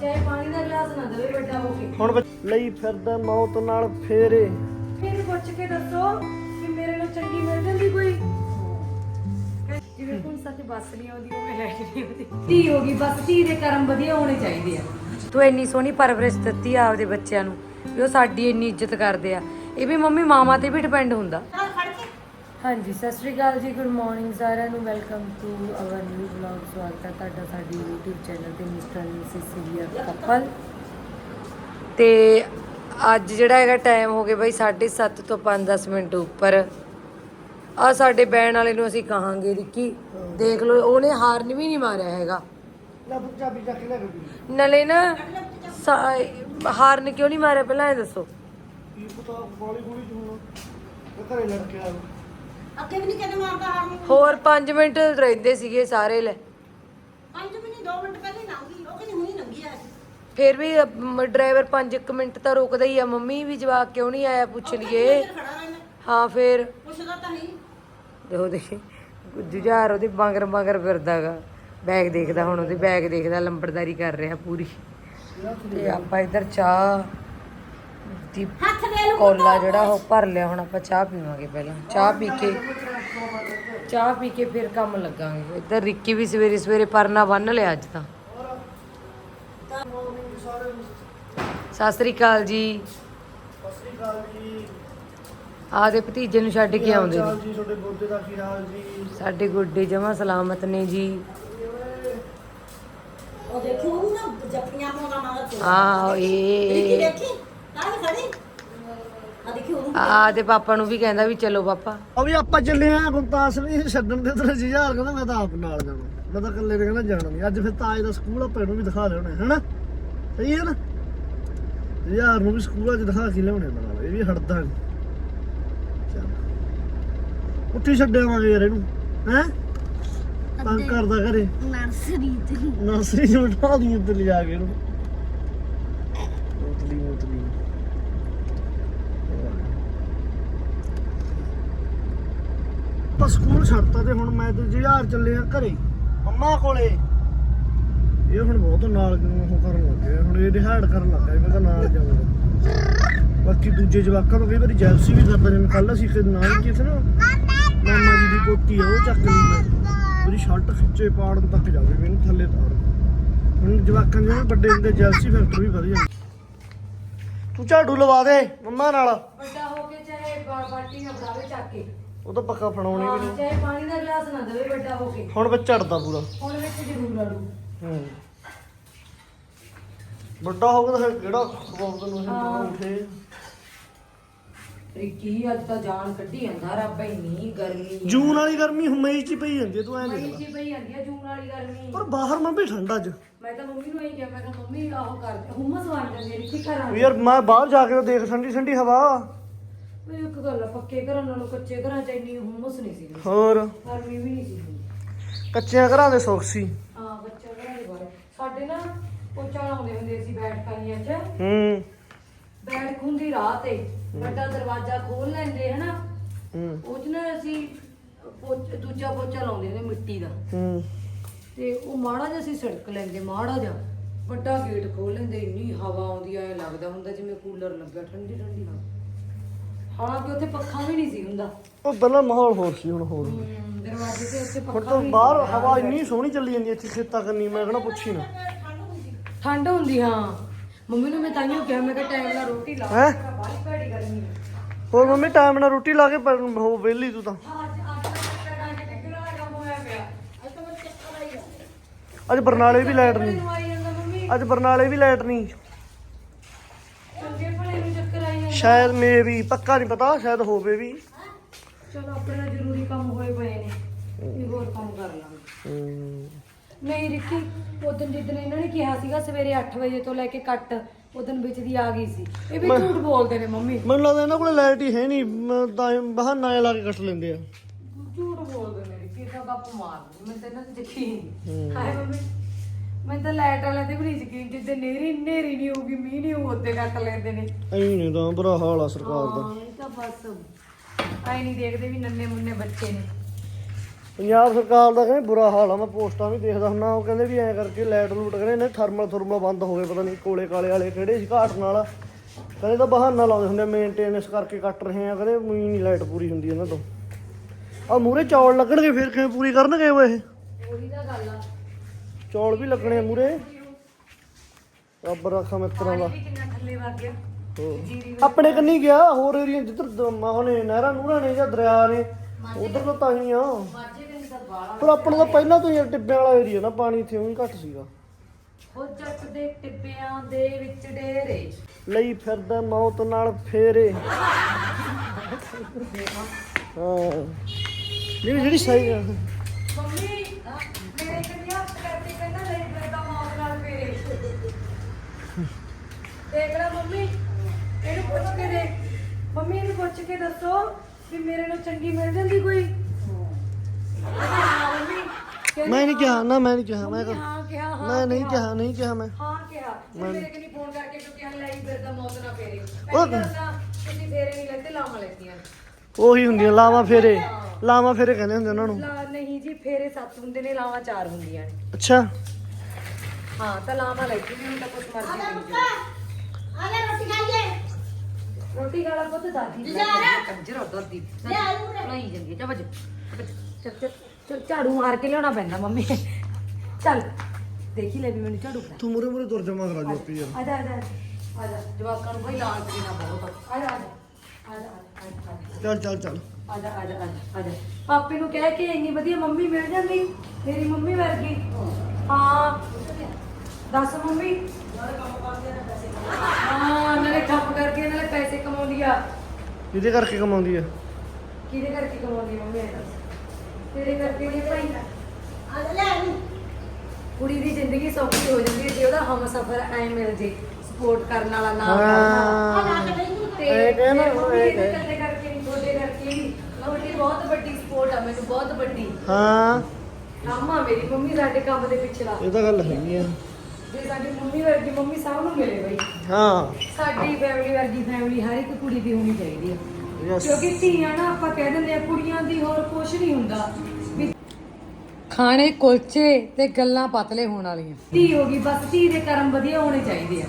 ਚਾਹੇ ਪਾਣੀ ਦਾ ਗਲਾਸ ਨਾ ਦੇਵੇ ਵੱਡਾ ਹੋ ਕੇ। ਹੁਣ ਬੱਚ- ਲਈ ਫਿਰਦਾ ਮੌਤ ਨਾਲ ਫੇਰੇ। ਫਿਰ ਪੁੱਛ ਕੇ ਦੱਸੋ ਕਿ ਮੇਰੇ ਨਾਲ ਚੰਗੀ ਮਿਲ ਜਾਂਦੀ ਕੋਈ? ਜਿਵੇਂ ਕੋਈ ਸੱਚ ਬੱਸ ਨਹੀਂ ਆਉਂਦੀ ਉਹ ਮੈਂ ਲੈ ਕੇ ਨਹੀਂ ਆਉਂਦੀ। ਧੀ ਹੋ ਗਈ ਬਸ ਧੀ ਦੇ ਕਰਮ ਵਧੀਆ ਹੋਣੇ ਚਾਹੀਦੇ ਆ। ਤੂੰ ਇੰਨੀ ਸੋਹਣੀ ਪਰਵਰਿਸ਼ ਦਿੱਤੀ ਆ ਆਪਦੇ ਬੱਚਿਆਂ ਨੂੰ ਵੀ ਉਹ ਸਾਡੀ ਇੰਨੀ ਇੱਜ਼ਤ ਕਰਦੇ ਆ। ਇਹ ਵੀ ਮੰਮੀ ਮਾਮਾ ਤੇ ਵੀ ਡਿਪੈਂਡ ਹੁੰਦਾ। ਹਾਂਜੀ ਸਤਿ ਸ਼੍ਰੀ ਅਕਾਲ ਜੀ ਗੁੱਡ ਮਾਰਨਿੰਗ ਸਾਰਿਆਂ ਨੂੰ welcome to our new vlog ਸਵਾਗਤ ਹੈ ਤੁਹਾਡਾ ਸਾਡੀ YouTube ਚੈਨਲ ਤੇ ਮਿਸਟਰ ਸਿਸਿਲੀਆ ਕਪਲ ਤੇ ਅੱਜ ਜਿਹੜਾ ਹੈਗਾ ਟਾਈਮ ਹੋ ਗਿਆ ਬਈ 7:30 ਤੋਂ 5-10 ਮਿੰਟ ਉੱਪਰ। ਆ ਸਾਡੇ ਬੈਣ ਵਾਲੇ ਨੂੰ ਅਸੀਂ ਕਹਾਂਗੇ ਰਿੱਕੀ ਦੇਖ ਲਓ ਉਹਨੇ ਹਾਰਨ ਵੀ ਨਹੀਂ ਮਾਰਿਆ ਹੈਗਾ। ਨਲੇ ਨਾ ਸਾ- ਹਾਰਨ ਕਿਉਂ ਨਹੀਂ ਮਾਰਿਆ ਪਹਿਲਾਂ ਇਹ ਦੱਸੋ। ਕੀ ਪਤਾ ਗੋਲੀ ਗੋਲੀ ਚ ਹੁਣ। ਘਰੇ ਲੜ ਕੇ ਆ। ਅੱਗੇ ਵੀ ਨਹੀਂ ਕਦੇ ਮਾਰਦਾ ਹਾਰ ਨੂੰ ਹੋਰ 5 ਮਿੰਟ ਰਹਿੰਦੇ ਸੀਗੇ ਸਾਰੇ ਲੈ। ਪੰਜ ਵੀ ਨਹੀਂ 2 ਮਿੰਟ ਪਹਿਲੇ ਲੰਘੀ ਉਹ ਕਹਿੰਦੀ ਹੁਣੀ ਲੰਘੀ ਆ। ਫਿਰ ਵੀ ਡਰਾਈਵਰ 5 ਮਿੰਟ ਤਾਂ ਰੁਕਦਾ ਹੀ ਆ। ਮੰਮੀ ਵੀ ਜਵਾਕ ਕਿਉਂ ਨਹੀਂ ਆਇਆ ਪੁੱਛ ਲਈਏ ਖੜਾ ਰਹਿਣਾ। ਹਾਂ ਫਿਰ। ਪੁੱਛਦਾ ਤਾਂ ਨਹੀਂ ਦੇਖੋ ਦੇਖੀ ਜੁਝਾਰ ਉਹਦੇ ਬਾਂਗਰ ਬਾਂਗਰ ਫਿਰਦਾਗਾ। ਬੈਗ ਦੇਖਦਾ ਹੁਣ ਉਹਦੇ ਬੈਗ ਦੇਖਦਾ ਲੰਬੜਦਾਰੀ ਕਰ ਰਿਹਾ ਪੂਰੀ। ਤੇ ਆਪਾਂ ਇੱਧਰ ਚਾਹ ਦੀ ਹੱਥ ਕੋਲਾ ਜਿਹੜਾ ਉਹ ਭਰ ਲਿਆ ਹੁਣ ਆਪਾਂ ਚਾਹ ਪੀਵਾਂਗੇ ਪਹਿਲਾਂ। ਚਾਹ ਪੀ ਕੇ ਚਾਹ ਪੀ ਕੇ ਫਿਰ ਕੰਮ ਲੱਗਾਂਗੇ। ਇੱਧਰ ਰਿੱਕੀ ਵੀ ਸਵੇਰੇ ਸਵੇਰੇ ਪਰਨਾ ਬੰਨ ਲਿਆ ਅੱਜ ਤਾਂ। ਸਤਿ ਸ੍ਰੀ ਅਕਾਲ ਜੀ। ਆਦੇ ਭਤੀਜੇ ਨੂੰ ਛੱਡ ਕੇ ਆਉਂਦੇ ਨੇ। ਜੀ ਤੁਹਾਡੇ ਗੋਡੇ ਦਾ ਕੀ ਹਾਲ ਜੀ ਸਾਡੇ ਗੋਡੇ ਜਮਾ ਸਲਾਮਤ ਨੇ ਜੀ। ਉਹ ਦੇਖੋ ਉਹ ਨਾ ਜੱਫੀਆਂ ਪਾਉਂਦਾ ਮਗਰ ਤੋਂ ਆ ਦੇਖੀ? ਇਹ ਦੇਖੀ ਵੀ ਖੜੀ? ਆ ਦੇ ਪਾਪਾ ਨੂੰ ਵੀ ਕਹਿੰਦਾ ਵੀ ਚਲੋ ਪਾਪਾ। ਉਹ ਵੀ ਆਪਾਂ ਚੱਲੇ ਆ ਗੁਰਦਾਸ ਵੀ ਛੱਡਣ ਦੇ ਤੇ ਜੀਹਾਰ ਕਹਿੰਦਾ ਮੈਂ ਤਾਂ ਆਪ ਨਾਲ ਜਾਣਾ। ਮੈਂ ਤਾਂ ਇਕੱਲੇ ਨੇ ਕਹਿੰਦਾ ਜਾਣਾ ਨਹੀਂ। ਅੱਜ ਫਿਰ ਤਾਜ ਦਾ ਸਕੂਲ ਆਪਾਂ ਇਹਨੂੰ ਵੀ ਦਿਖਾ ਲਿਆਉਣਾ ਹੈਨਾ? ਸਹੀ ਹੈ ਨਾ? ਜੀਹਾਰ ਨੂੰ ਵੀ ਸਕੂਲਾਂ 'ਚ ਦਿਖਾ ਕੇ ਲਿਆਉਣੇ ਨਾਲ ਇਹ ਵੀ ਹਟਦਾ ਨਹੀਂ ਚੱਲ। ਉੱਠੀ ਛੱਡਿਆਵਾਂਗੇ ਯਾਰ ਇਹਨੂੰ ਹੈ? ਤੰਗ ਕਰਦਾ ਘਰੇ। ਨਰਸਰੀ ਤੇ ਨਰਸਰੀ ਚ ਬਿਠਾ ਦੀ ਉੱਤੇ ਲਿਜਾ ਕੇ ਇਹਨੂੰ। ਉਤਲੀ ਉਤਲੀ ਆਪਾਂ ਸਕੂਲ ਛੱਡਤਾ ਤੇ ਹੁਣ ਮੈਂ ਤੇ ਜੁਝਾਰ ਚੱਲੇ ਆ ਘਰੇ। ਮੰਮਾ ਕੋਲੇ। ਇਹ ਹੁਣ ਬਹੁਤ ਨਾਲ ਉਹ ਕਰਨ ਲੱਗੇ ਹੁਣ ਇਹ ਦਿਹਾੜ ਕਰਨ ਲੱਗਾ ਮੈਂ ਤਾਂ ਨਾਲ ਜਾਊਂਗਾ। ਬਾਕੀ ਦੂਜੇ ਜਵਾਕਾਂ ਨੂੰ ਕਈ ਵਾਰੀ ਜੈਲਸੀ ਵੀ ਕਰਦਾ ਜਿਵੇਂ ਕੱਲ ਅਸੀਂ ਕਿ ਨਾਲ ਕਿਸੇ ਨਾ ਮਾਮਾ ਜੀ ਦੀ ਆ ਉਹ ਚੱਕ ਲਈ ਮੈਂ। ਮੇਰੀ ਸ਼ਰਟ ਖਿੱਚੇ ਪਾੜਨ ਤੱਕ ਜਾਵੇ ਮੈਨੂੰ ਥੱਲੇ ਤਾਰ ਹੁਣ ਜਵਾਕਾਂ ਜਿਵੇਂ ਵੱਡੇ ਹੁੰਦੇ ਜੈਲਸੀ ਫੈਕਟਰ ਵੀ ਵਧੀਆ। ਤੂੰ ਝਾੜੂ ਲਵਾ ਦੇ ਮੰਮਾ ਨਾਲ। ਵੱਡਾ ਹੋ ਕੇ ਚਾਹੇ ਬਾਟੀ ਨਾ ਬੜਾਵੇ ਚੱਕ ਕੇ। ਉਹ ਤਾਂ ਪੱਕਾ ਫੜਾਉਣੀ ਵੀ ਨਹੀਂ। ਚਾਹੇ ਪਾਣੀ ਦਾ ਗਲਾਸ ਨਾ ਦੇਵੇ ਵੱਡਾ ਹੋ ਕੇ। ਹੁਣ ਵਿੱਚ ਝੜਦਾ ਪੂਰਾ। ਹੁਣ ਵਿੱਚ ਜ਼ਰੂਰ ਆੜੂ। ਹੂੰ। ਵੱਡਾ ਹੋ ਗਿਆ ਤਾਂ ਫਿਰ ਕਿਹੜਾ ਖਵਾਉਂਦਾ ਨੂੰ ਇਹ ਉਠੇ ਰਿੱਕੀ ਅੱਜ ਤਾਂ ਜਾਨ ਕੱਢੀ ਜਾਂਦਾ ਰੱਬ ਇੰਨੀ ਗਰਮੀ ਜੂਨ ਵਾਲੀ ਗਰਮੀ ਹੁਣ ਮਈ ਚ ਹੀ ਪਈ ਜਾਂਦੀ ਹੈ, ਤੂੰ ਐਂ ਮਈ ਦੇਖ ਲੈ। ਚ ਪਈ ਜਾਂਦੀ ਆ ਜੂਨ ਵਾਲੀ ਗਰਮੀ। ਪਰ ਬਾਹਰ ਮੈਂ ਵੀ ਠੰਡਾ ਅੱਜ। ਮੈਂ ਤਾਂ ਮੰਮੀ ਨੂੰ ਇਹੀ ਕਿਹਾ ਮੈਂ ਕਿਹਾ ਮੰਮੀ ਆਹੋ ਕਰਦੇ ਹੁਮਸ ਬਣ ਜਾਂਦੀ ਹੈ ਰਿੱਕੀ ਘਰਾਂ ਯਾਰ ਮੈਂ ਬਾਹਰ ਜਾ ਕੇ ਤਾਂ ਦੇਖ ਠੰਡੀ ਠੰਡੀ ਹਵਾ। ਵੀ ਇੱਕ ਗੱਲ ਆ ਪੱਕੇ ਘਰਾਂ ਨਾਲੋਂ ਕੱਚੇ ਘਰਾਂ ਚ ਇੰਨੀ ਹੁਮਸ ਨਹੀਂ ਸੀ ਹੋਰ? ਗਰਮੀ ਵੀ ਨਹੀਂ ਸੀ ਕੱਚਿਆਂ ਘਰਾਂ ਦੇ ਸੁੱਖ ਸੀ। ਹਾਂ ਘਰਾਂ ਦੇ ਬਾਰੇ। ਸਾਡੇ ਨਾ ਪੋਚਾ ਲਾਉਂਦੇ ਹੁੰਦੇ ਸੀ ਬੈਠ ਕਾਈਆਂ 'ਚ। ਹੂੰ। ਬੈਠ ਖੁੰਦੀ ਰਾਤ ਤੇ ਵੱਡਾ ਦਰਵਾਜ਼ਾ ਖੋਲ ਲੈਂਦੇ ਹਨਾ? ਹੂੰ। ਉਹ 'ਚ ਨਾ ਅਸੀਂ ਪੋਚ- ਦੂਜਾ ਪੋਚਾ ਲਾਉਂਦੇ ਹੁੰਦੇ ਮਿੱਟੀ ਦਾ। ਹੂੰ। ਤੇ ਉਹ ਮਾੜਾ ਜਿਹਾ ਅਸੀਂ ਸੜਕ ਲੈਂਦੇ ਮਾੜਾ ਜਿਹਾ। ਵੱਡਾ ਗੇਟ ਖੋਲ ਲੈਂਦੇ ਇੰਨੀ ਹਵਾ ਆਉਂਦੀ ਐ ਲੱਗਦਾ ਹੁੰਦਾ ਜਿਵੇਂ ਕੂਲਰ ਲੱਗਾ ਠੰਡੀ ਠੰਡੀ ਹਵਾ। ਹਾਲਾਂਕਿ ਉੱਥੇ ਪੱਖਾ ਵੀ ਨਹੀਂ ਸੀ ਹੁੰਦਾ। ਉਹ ਪਹਿਲਾਂ ਮਾਹੌਲ ਹੋਰ ਸੀ ਹੁਣ ਹੋਰ। ਹਮ, ਦਰਵਾਜ਼ੇ ਤੇ ਉੱਥੇ ਹੁਣ ਪੱਖਾ ਤਾਂ ਵੀ ਬਾਹਰ ਹਵਾ ਇੰਨੀ ਸੋਹਣੀ ਚੱਲੀ ਜਾਂਦੀ ਹੈ ਇੱਥੇ ਖੇਤਾਂ ਕਰਨੀ ਮੈਂ ਕਹਣਾ ਪੁੱਛੀ ਨਾ। ਠੰਡ ਹੁੰਦੀ ਹਾਂ। ਮੰਮੀ ਨੂੰ ਮੈਂ ਤਾਈਓ ਕਿਹਾ ਮੈਂ ਕਿਹਾ ਟਾਈਮ ਨਾਲ ਰੋਟੀ ਲਾ। ਹੈਂ? ਬਾਹਲੀ ਭੈੜੀ ਗਰਮੀ ਹੈ। ਹੋਰ ਮੰਮੀ ਟਾਈਮ ਨਾਲ ਰੋਟੀ ਲਾ ਕੇ ਪਰ ਹੋ ਵਿਹਲੀ ਤੂੰ ਤਾਂ। ਅੱਜ ਅੱਜ ਤੱਕ ਟੱਕਰਾਂ ਕੇ ਟਿਕਣਾ ਦਾ ਕੰਮ ਹੋਇਆ ਪਿਆ। ਅੱਜ ਬਰਨਾਲੇ ਵੀ ਲਾਈਟ ਨਹੀਂ। ਮੈਨੂੰ ਆਈ ਜਾਂਦਾ ਮੰਮੀ। ਅੱਜ ਬਰਨਾਲੇ ਵੀ ਲਾਈਟ ਨਹੀਂ ਚੰਗੇ ਭਲੇ ਨੂੰ ਚੱਕਰ ਆਈ ਜਾਂਦਾ ਸ਼ਾਇਦ ਮੇ ਵੀ ਪੱਕਾ ਨਹੀਂ ਪਤਾ ਸ਼ਾਇਦ ਹੋਵੇ ਵੀ। ਚਲੋ ਆਪਣੇ ਜ਼ਰੂਰੀ ਕੰਮ ਹੋਏ ਪਏ ਨੇ ਇਹ ਹੋਰ ਕੰਮ ਕਰ ਲਾਂਗੇ। ਨਹੀਂ ਰਿੱਕੀ ਉਦੋਂ ਜਿੱਦਣ ਇਹਨਾਂ ਨੇ ਕਿਹਾ ਸੀਗਾ ਸਵੇਰੇ 8 ਵਜੇ ਤੋਂ ਲੈ ਕੇ ਕੱਟ ਉਦੋਂ ਵਿੱਚ ਦੀ ਆ ਗਈ ਸੀ। ਇਹ ਵੀ ਝੂਠ ਬੋਲਦੇ ਨੇ ਮੰਮੀ। ਮੈਨੂੰ ਲੱਗਦਾ ਇਹਨਾਂ ਕੋਲ ਲਾਈਟ ਹੀ ਹੈ ਨਹੀਂ ਮੈਂ ਤਾਂ ਇਹ ਬਹਾਨਾ ਜਿਹਾ ਲਾ ਕੇ ਕੱਟ ਲੈਂਦੇ ਆ। ਝੂਠ ਬੋਲਦੇ ਨੇ ਰਿੱਕੀ ਤਾਂ ਗੱਪ ਮਾਰਦੇ ਮੈਂ ਤਾਂ ਇਹਨਾਂ ਤੇ ਯਕੀਨ ਹਾਏ ਮੰਮੀ। ਮੈਂ ਤਾਂ ਲਾਈਟ ਵਾਲਿਆਂ ਤੇ ਵੀ ਨਹੀਂ ਯਕੀਨ ਜਿੱਦੇ ਨੇਰੀ ਨੇਰੀ ਨਹੀਂ ਹੋਊਗੀ ਮੀਂਹ ਨਹੀਂ ਹੋਊ ਉੱਤੇ ਕੱਟ ਲੈਂਦੇ ਨੇ। ਐਂ ਨਹੀਂ ਤਾਂ ਬੁਰਾ ਹਾਲ ਆ ਸਰਕਾਰ ਦਾ। ਹਾਂ ਇਹ ਤਾਂ ਬਸ। ਆਈ ਨਹੀਂ ਦੇਖਦੇ ਵੀ ਨੰਨੇ ਮੁੰਨੇ ਬੱਚੇ ਨੇ। ਪੰਜਾਬ ਸਰਕਾਰ ਦਾ ਕਹਿੰਦੇ ਬੁਰਾ ਹਾਲ ਆ ਮੈਂ ਪੋਸਟਾਂ ਵੀ ਦੇਖਦਾ ਹੁੰਨਾ ਉਹ ਕਹਿੰਦੇ ਵੀ ਐਂ ਕਰਕੇ ਲਾਈਟ ਲੂਟ ਕਹਿੰਦੇ ਨੇ ਥਰਮਲ ਥਰਮਲ ਬੰਦ ਹੋ ਗਏ ਪਤਾ ਨਹੀਂ ਕੋਲੇ ਕਾਲੇ ਵਾਲੇ ਕਿਹੜੇ ਸੀ ਘਾਟ ਨਾਲ। ਕਹਿੰਦੇ ਤਾਂ ਬਹਾਨਾ ਲਾਉਂਦੇ ਹੁੰਦੇ ਮੇਨਟੇਨੈਂਸ ਕਰਕੇ ਕੱਟ ਰਹੇ ਆ ਕਹਿੰਦੇ ਮੂਈ ਨਹੀਂ ਲਾਈਟ ਪੂਰੀ ਹੁੰਦੀ ਇਹਨਾਂ ਤੋਂ। ਆ ਮੂਰੇ ਚੌਲ ਲੱਗਣਗੇ ਫਿਰ ਕਿਵੇਂ ਪੂਰੀ ਕਰਨਗੇ ਉਹ ਇਹ? ਉਹੀ ਤਾਂ ਗੱਲ ਆ। ਚੌਲ ਵੀ ਲੱਗਣੇ ਮੂਰੇ। ਰੱਬ ਰੱਖਾ ਮਿੱਤਰਾਂ ਦਾ ਵੀ ਕਿੰਨਾ ਥੱਲੇ ਵਗ ਗਿਆ। ਹੋਰ। ਆਪਣੇ ਕੰਨੀ ਗਿਆ ਹੋਰ ਏਰੀਆ ਜਿੱਧਰ ਦ- ਮਾਹ ਨੇ ਨਹਿਰਾਂ ਨੂਰਾਂ ਨੇ ਜਾਂ ਦਰਿਆ ਨੇ ਉਧਰ ਤਾਂ ਤਾਂ ਹੀ ਆ। ਮਾਝੇ ਦੇ ਤਾਂ ਬਾਲਾ ਪਰ ਆਪਣਾ ਤਾਂ ਪਹਿਲਾਂ ਤੋਂ ਹੀ ਟਿੱਬਿਆਂ ਵਾਲਾ ਏਰੀਆ ਨਾ ਪਾਣੀ ਇੱਥੇ ਉਹੀ ਘੱਟ ਸੀਗਾ। ਉਹ ਜੱਟ ਦੇ ਟਿੱਬਿਆਂ ਦੇ ਵਿੱਚ ਡੇਰੇ ਲਈ ਫਿਰਦਾ ਮੌਤ ਨਾਲ ਫੇਰੇ। ਹਾਂ। ਜਿਹੜੀ ਜਿਹੜੀ ਸਹੀ ਆ। ਮੰਮੀ ਆਹ, ਮੇਰੇ ਕੰਨੀ ਹੱਥ ਕਰਕੇ ਕਹਿੰਦਾ ਲੈ ਫਿਰਦਾ ਮੌਤ ਨਾਲ ਫੇਰੇ ਦੇਖ ਲੈ ਮੰਮੀ ਇਹਨੂੰ ਪੁੱਛ ਕੇ ਦੇ ਮੰਮੀ ਇਹਨੂੰ ਪੁੱਛ ਕੇ ਦੱਸੋ ਵੀ ਮੇਰੇ ਨਾਲ ਚੰਗੀ ਮਿਲ ਜਾਂਦੀ ਕੋਈ? ਹਾਂ ਮੰਮੀ ਕਹਿੰਦੀ ਮੈਂ ਨਹੀਂ ਕਿਹਾ ਨਾ ਮੈਂ ਨਹੀਂ ਕਿਹਾ ਮੈਂ ਮੰਮੀ ਹਾਂ ਕਿਹਾ ਹਾਂ ਮੈਂ ਨਹੀਂ ਕਿਹਾ। ਨਹੀਂ ਕਿਹਾ ਮੈਂ। ਹਾਂ ਕਿਹਾ। ਤੇ ਮੇਰੇ ਕਨੀ ਫੋਨ ਕਰਕੇ ਕਿਉਂਕਿ ਹਾਂ ਲਈ ਫਿਰਦਾ ਮੌਤ ਨਾਲ ਫੇਰੇ। ਉਹ- ਪਹਿਲੀ ਗੱਲ ਤਾਂ ਤੁਸੀਂ ਫੇਰੇ ਨਹੀਂ ਲੈਂਦੇ ਲਾਵਾਂ ਲੈਂਦੀਆਂ। ਉਹੀ ਹੁੰਦੀਆਂ ਲਾਵਾਂ ਫੇਰੇ। ਲਾਵਾਂ ਫੇਰੇ ਕਹਿੰਦੇ ਹੁੰਦੇ ਉਹਨਾਂ ਨੂੰ। ਲਾ ਨਹੀਂ ਜੀ ਫੇਰੇ ਸੱਤ ਹੁੰਦੇ ਨੇ ਲਾਵਾਂ ਚਾਰ ਹੁੰਦੀਆਂ ਨੇ। ਅੱਛਾ। ਹਾਂ ਤਾਂ ਲਾਵਾਂ ਲੈਤੀ ਨਹੀਂ ਤਾਂ ਕੁਛ ਮਰਜ਼ੀ ਆਜਾ ਕਰੀ ਪੁੱਤ। ਜਾਓ। ਆਜਾ ਰੋਟੀ ਖਾਈਏ ਰੋਟੀ ਖਾਲਾ ਪੁੱਤ ਦਾਦੀ ਜਾ ਰਿਹਾ। ਕੰਜਰ ਦਾਦੀ ਲੈ ਆਲੂ ਰੇ ਨਹੀਂ ਜਾਂਦੀ ਜਾ ਵਜ ਚੱਲ ਚੱਲ ਚੱਲ ਝਾੜੂ ਮਾਰ ਕੇ ਲਿਆਉਣਾ ਪੈਂਦਾ ਮੰਮੀ ਚੱਲ ਦੇਖੀ ਲੈ ਵੀ ਮੈਨੂੰ ਝਾੜੂ ਫੜਾ ਤੂੰ ਮੁਰੇ ਮੁਰੇ ਤੁਰ ਜਾ ਮਗਰ ਆ ਜੋਤੀ ਯਾਰ ਆ ਜਾ ਆ ਜਾ ਆ ਜਾ ਜਵਾਕਾਂ ਨੂੰ ਬਈ ਲਾਲ ਦੇਣਾ ਬਹੁਤ ਆ ਜਾ ਆ ਜਾ ਆ ਜਾ ਆ ਜਾ, ਆ ਜਾ ਚੱਲ ਚੱਲ ਚੱਲ ਆ ਜਾ ਆ ਜਾ ਆ ਜਾ, ਆ ਜਾ ਪਾਪੇ ਨੂੰ ਕਹਿ ਕੇ ਇੰਨੀ ਵਧੀਆ ਮੰਮੀ ਮਿਲ ਜਾਂਦੀ ਮੇਰੀ ਮੰਮੀ ਵਰਗੀ ਹਾਂ ਦੱਸ ਮੰਮੀ। ਹਾਂ ਨਾਲੇ ਕੰਮ ਕਰਕੇ ਨਾਲੇ ਪੈਸੇ ਕਮਾਉਂਦੀ ਆ। ਇਹਦੇ ਕਰਕੇ ਕਮਾਉਂਦੀ ਆ? ਕਿਹਦੇ ਕਰਕੇ ਕਮਾਉਂਦੀ ਆ ਮੰਮੀ ਇਹ ਦੱਸ। ਤੇਰੇ ਕਰਕੇ ਨਹੀਂ ਭਾਈ। ਕੁੜੀ ਦੀ ਜ਼ਿੰਦਗੀ ਸੌਖੀ ਹੋ ਜਾਂਦੀ ਹੈ ਜੇ ਉਹਦਾ ਹਮ ਸਫਰ ਐ ਮਿਲ ਜੇ ਸਪੋਰਟ ਕਰਨ ਵਾਲਾ ਨਾ ਆ ਹਾਂ। ਇਹ ਮੰਮੀ ਇਹ ਕਰਕੇ ਨਹੀਂ ਤੁਹਾਡੇ ਕਰਕੇ ਹੀ ਤੁਹਾਡੀ ਬਹੁਤ ਵੱਡੀ ਸਪੋਰਟ ਆ ਮੈਨੂੰ ਬਹੁਤ ਵੱਡੀ। ਹਾਂ। ਅੰਮਾ ਮੇਰੀ ਮੰਮੀ ਸਾਡੇ ਕੰਮ ਦੇ ਪਿੱਛੇ ਲਾ। ਇਹ ਤਾਂ ਗੱਲ ਹੈਗੀ ਆ। ਜੇ ਸਾਡੀ ਮੰਮੀ ਵਰਗੀ ਮੰਮੀ ਸਭ ਨੂੰ ਮਿਲੇ ਬਈ। ਹਾਂ। ਸਾਡੀ ਫੈਮਿਲੀ ਵਰਗੀ ਫੈਮਿਲੀ ਹਰ ਇੱਕ ਕੁੜੀ ਦੀ ਹੋਣੀ ਚਾਹੀਦੀ ਹੈ ਯਸ ਕਿਉਂਕਿ ਧੀਆਂ ਨਾ ਆਪਾਂ ਕਹਿ ਦਿੰਦੇ ਆ ਕੁੜੀਆਂ ਦੀ ਹੋਰ ਕੁਝ ਨਹੀਂ ਹੁੰਦਾ। ਵੀ ਖਾਣੇ ਕੁਲਚੇ ਤੇ ਗੱਲਾਂ ਪਤਲੇ ਹੋਣ ਵਾਲੀਆਂ। ਧੀ ਹੋ ਗਈ ਬਸ ਧੀ ਦੇ ਕਰਮ ਵਧੀਆ ਹੋਣੇ ਚਾਹੀਦੇ ਆ।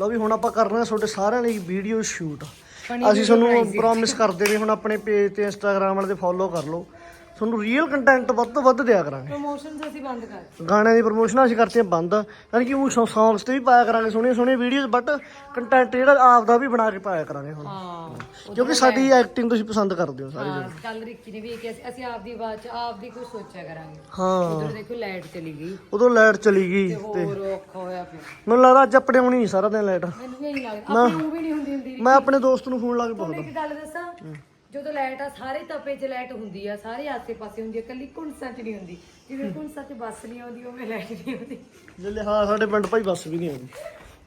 ਲਓ ਵੀ ਹੁਣ ਆਪਾਂ ਕਰਨਾ ਤੁਹਾਡੇ ਸਾਰਿਆਂ ਲਈ ਵੀਡੀਓ ਸ਼ੂਟ। Funny ਅਸੀਂ video ਤੁਹਾਨੂੰ। ਪ੍ਰੋਮਿਸ ਕਰਦੇ ਨੇ ਹੁਣ ਆਪਣੇ ਪੇਜ ਤੇ ਇੰਸਟਾਗ੍ਰam ਵਾਲੇ ਤੇ ਫੋਲੋ ਕਰ ਲਓ। ਤੁਹਾਨੂੰ ਰੀਅਲ ਕੰਟੈਂਟ ਵੱਧ ਤੋਂ ਵੱਧ ਦਿਆ ਕਰਾਂਗੇ। ਪ੍ਰੋਮੋਸ਼ਨਸ ਅਸੀਂ ਬੰਦ ਕਰ ਗਾਣਿਆਂ ਦੀ ਪ੍ਰੋਮੋਸ਼ਨ ਅਸੀਂ ਕਰਤੀਆਂ ਬੰਦ। ਯਾਨੀ ਕਿ ਉਹ ਸੌਂਗਸ ਤੇ ਵੀ ਪਾਇਆ ਕਰਾਂਗੇ ਸੋਹਣੀਆਂ ਸੋਹਣੀਆਂ ਵੀਡੀਓਜ਼ ਬਟ ਕੰਟੈਂਟ ਜਿਹੜਾ ਆਪ ਦਾ ਵੀ ਬਣਾ ਕੇ ਪਾਇਆ ਕਰਾਂਗੇ ਹੁਣ। ਹਾਂ ਕਿਉਂਕਿ ਸਾਡੀ ਐਕਟਿੰਗ ਤੁਸੀਂ ਪਸੰਦ ਕਰਦੇ ਹੋ ਸਾਰੇ ਹਾਂ ਕੱਲ ਰਿੱਕੀ ਨੇ ਵੀ ਇਹ ਅਸੀਂ ਆਪਦੀ ਆਵਾਜ਼ ਚ ਆਪਦੀ ਕੁਝ ਸੋਚਿਆ ਕਰਾਂਗੇ। ਹਾਂ। ਉਧਰ ਦੇਖੋ ਲਾਈਟ ਚਲੀ ਗਈ। ਉਦੋਂ ਲਾਈਟ ਚਲੀ ਗਈ ਤੇ ਹੋਰ ਔਖਾ ਹੋਇਆ ਪਿਆ। ਮੈਨੂੰ ਲੱਗਦਾ ਅੱਜ ਆਪਣੇ ਆਉਣੀ ਨਹੀਂ ਸਾਰਾ ਦਿਨ ਲਾਈਟ ਮੈਨੂੰ ਵੀ ਨਹੀਂ ਲੱਗਦਾ। ਆਪਣੀ ਉਹ ਵੀ ਨਹੀਂ ਹੁੰਦੀ ਹੁੰਦੀ ਮੈਂ ਆਪਣੇ ਦੋਸਤ ਨੂੰ ਫੋਨ ਲਾ ਕੇ ਪੁੱਛਦਾ। ਇੱਕ ਗੱਲ ਦੱਸਾਂ? ਜਦੋਂ ਲਾਈਟ ਆ ਸਾਰੇ ਤਪੇ 'ਚ ਲਾਈਟ ਹੁੰਦੀ ਆ ਸਾਰੇ ਆਸੇ-ਪਾਸੇ ਹੁੰਦੀ ਆ ਕੱਲੀ ਕੁੰਸਾਂ 'ਚ ਨਹੀਂ ਹੁੰਦੀ। ਜਿਵੇਂ ਕੁੰਸਾਂ 'ਚ ਬੱਸ ਨਹੀਂ ਆਉਂਦੀ ਉਵੇਂ ਲਾਈਟ ਨਹੀਂ ਆਉਂਦੀ। ਲੈ ਹਾਂ ਸਾਡੇ ਪਿੰਡ ਭਾਈ ਬੱਸ ਵੀ ਨਹੀਂ ਆਉਂਦੀ।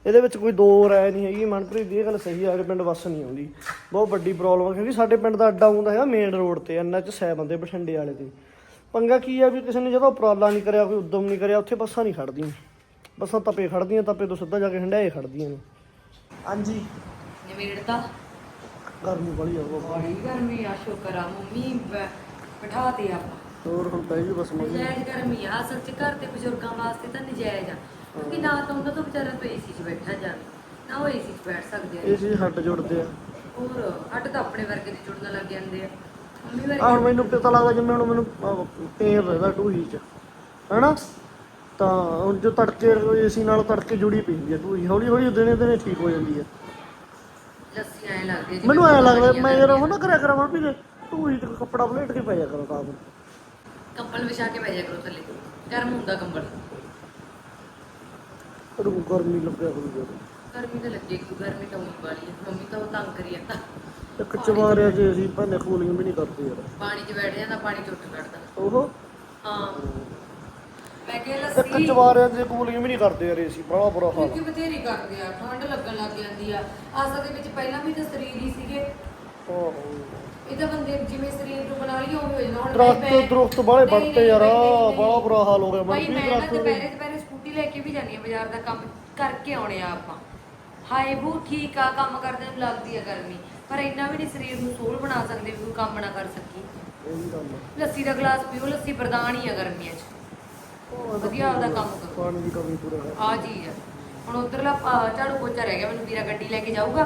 ਇਹਦੇ ਵਿੱਚ ਕੋਈ ਦੋ ਰਾਏ ਨਹੀਂ ਹੈਗੀ ਮਨਪ੍ਰੀਤ ਦੀ ਇਹ ਗੱਲ ਸਹੀ ਆ ਸਾਡੇ ਪਿੰਡ ਬੱਸ ਨਹੀਂ ਆਉਂਦੀ। ਬਹੁਤ ਵੱਡੀ ਪ੍ਰੋਬਲਮ ਹੈ ਕਿਉਂਕਿ ਸਾਡੇ ਪਿੰਡ ਦਾ ਅੱਡਾ ਆਉਂਦਾ ਹੈਗਾ ਮੇਨ ਰੋਡ ਤੇ ਐਨਐਚ 7 ਦੇ ਬਠਿੰਡੇ ਵਾਲੇ ਤੇ। ਪੰਗਾ ਕੀ ਆ ਵੀ ਕਿਸੇ ਨੇ ਜਦੋਂ ਉਪਰਾਲਾ ਨਹੀਂ ਕਰਿਆ ਕੋਈ ਉਦਮ ਨਹੀਂ ਕਰਿਆ ਉੱਥੇ ਬੱਸਾਂ ਨਹੀਂ ਖੜਦੀਆਂ ਬੱਸਾਂ ਤਪੇ ਖੜਦੀਆਂ ਤਪੇ ਤੋਂ ਸਿੱਧਾ ਜਾ ਕੇ ਹੰਡਾਏ ਖੜਦੀਆਂ ਨੇ। ਹਾਂਜੀ। ਨਿਮੇੜਤਾ ਗਰਮੀ ਬੜੀ ਆ ਬਾਬਾ। ਬੜੀ ਗਰਮੀ ਆ ਸ਼ੁਕਰ ਆ ਮੰਮੀ ਬਿਠਾ ਤੇ ਆਪਾਂ। ਹੋਰ ਹੁਣ ਪੈ ਗਈ ਬਸ ਮਜ਼ੇ। ਨਜਾਇਜ਼ ਗਰਮੀ ਆ ਅਸਲ 'ਚ ਘਰ ਦੇ ਬਜ਼ੁਰਗਾਂ ਵਾਸਤੇ ਤਾਂ ਨਜਾਇਜ਼ ਆ। ਕਿਉਂਕਿ ਨਾ ਤਾਂ ਉਹਨਾਂ ਤੋਂ ਵਿਚਾਰਿਆਂ ਤੋਂ ਏਸੀ 'ਚ ਬੈਠਾ ਜਾਵੇ ਨਾ ਉਹ ਏਸੀ 'ਚ ਬੈਠ ਸਕਦੇ ਆ। ਇਹ ਚੀਜ਼ ਹੱਟ ਜੁੜਦੇ ਆ। ਹੋਰ ਹੱਟ ਤਾਂ ਆਪਣੇ ਵਰਗੇ ਦੇ ਜੁੜਨ ਲੱਗ ਜਾਂਦੇ ਆ। ਮੰਮੀ ਆ ਵਰਗੇ ਹੁਣ ਮੈਨੂੰ ਪਤਾ ਲੱਗਦਾ ਜਿਵੇਂ ਹੁਣ ਮੈਨੂੰ ਪੇਨ ਰਹਿੰਦਾ ਟੂਹੀ ਚ ਹੈਨਾ? ਤਾਂ ਹੁਣ ਜੋ ਤੜਕੇ ਏਸੀ ਨਾਲ ਤੜਕੇ ਜੁੜੀ ਪਈ ਹੈ ਟੂਹੀ ਹੌਲੀ ਹੌਲੀ ਦਿਨੇ ਦਿਨੇ ਠੀਕ ਹੋ ਜਾਂਦੀ ਹੈ ਲੱਗਦੀ ਆ ਜਿਵੇਂ ਮੈਨੂੰ ਐ ਲੱਗਦਾ ਮੈਂ ਯਾਰ ਉਹ ਨਾ ਕਰਿਆ ਕਰਾਂ ਵੀ ਤੇ ਕੱਪੜਾ ਬਲੇਟ ਕੇ ਪੈ ਜਾ ਕਰਾਂ ਤਾਂ ਕੰਬਲ ਵਿਛਾ ਕੇ ਬਹਿ ਜਾ ਕਰੋ ਥੱਲੇ। ਗਰਮ ਹੁੰਦਾ ਕੰਬਲ। ਰੂ ਗਰਮੀ ਲੱਗਿਆ ਕਰੂ ਯਾਰ। ਗਰਮੀ ਤਾਂ ਲੱਗੇਗੀ ਗਰਮੀ ਤਾਂ ਹੋਣੀ ਵਾਲੀ ਹੈ ਮੰਮੀ ਤਾਂ ਉਹ ਤੰਗ ਕਰੀ ਜਾਂਦਾ। ਇੱਕ ਚਵਾਰਿਆ ਜੇ ਅਸੀਂ ਭਾਵੇਂ ਕੂਲਿੰਗ ਵੀ ਨਹੀਂ ਕਰਦੇ ਯਾਰ। ਪਾਣੀ 'ਚ ਬੈਠ ਜਾਂਦਾ ਪਾਣੀ 'ਚ ਉੱਠ ਕੱਢਦਾ ਉਹ ਹਾਂ। ਮੈਂ ਕਿਹਾ ਇੱਕ ਲੱਸੀ ਚਵਾਰਿਆ ਜੇ ਕੂਲਿੰਗ ਵੀ ਨਹੀਂ ਕਰਦੇ ਯਾਰ ਏਸੀ ਬੜਾ ਬੁਰਾ ਹਾਲ। ਕਿਉਂਕਿ ਬਥੇਰੀ ਕਰਦੇ ਆ ਠੰਡ ਲੱਗਣ ਲੱਗ ਜਾਂਦੀ ਆ। ਅਸਲ ਦੇ ਵਿੱਚ ਪਹਿਲਾਂ ਵੀ ਤਾਂ ਸਰੀਰ ਹੀ ਸੀਗੇ। ਆਹੋ। ਇਹ ਤਾਂ ਬੰਦੇ ਜਿਵੇਂ ਸਰੀਰ ਨੂੰ ਬਣਾ ਲਈਏ ਉਵੇਂ ਹੋ ਜਾਂਦਾ। ਹੁਣ ਮੈਂ- ਦਰਖਤ ਬਾਲੇ ਨਹੀਂ, ਯਾਰ ਨਹੀਂ, ਨਹੀਂ, ਨਹੀਂ। ਬੜਾ ਬੁਰਾ ਹਾਲ ਹੋ ਗਿਆ ਭਾਈ ਮੈਨੂੰ ਵੀ ਮੈਂ ਨਾ ਦਰਖਤ ਦੁਪਹਿਰੇ ਦੁਪਹਿਰੇ ਸਕੂਟੀ ਲੈ ਕੇ ਵੀ ਜਾਂਦੀ ਆ ਬਾਜ਼ਾਰ ਦਾ ਕੰਮ ਕਰਕੇ ਆਉਣੇ ਆ ਆਪਾਂ। ਹਾਏ ਬੂ ਠੀਕ ਆ ਕੰਮ ਕਰਦੇ ਨੂੰ ਲੱਗਦੀ ਆ ਗਰਮੀ। ਪਰ ਇੰਨਾ ਵੀ ਨਹੀਂ ਸਰੀਰ ਨੂੰ ਸੋਲ ਬਣਾ ਸਕਦੇ ਵੀ ਕੋਈ ਕੰਮ ਨਾ ਕਰ ਸਕੀ। ਇਹ ਵੀ ਗੱਲ ਆ। ਲੱਸੀ ਦਾ ਗਲਾਸ ਪੀਓ ਲੱਸੀ ਪ੍ਰਦਾਨ ਹੀ ਆ ਗਰਮੀਆਂ 'ਚ। ਵਧੀਆ ਆਪਦਾ ਕੰਮ ਕਰੋ। ਪਾਣੀ ਦੀ ਕਮੀ ਪੂਰਾ ਹੈ ਆ ਚੀਜ਼ ਆ ਹੁਣ ਉਧਰਲਾ ਝਾੜੂ ਪੋਚਾ ਰਹਿ ਗਿਆ ਮੈਨੂੰ ਵੀਰਾ ਗੱਡੀ ਲੈ ਕੇ ਜਾਊਗਾ।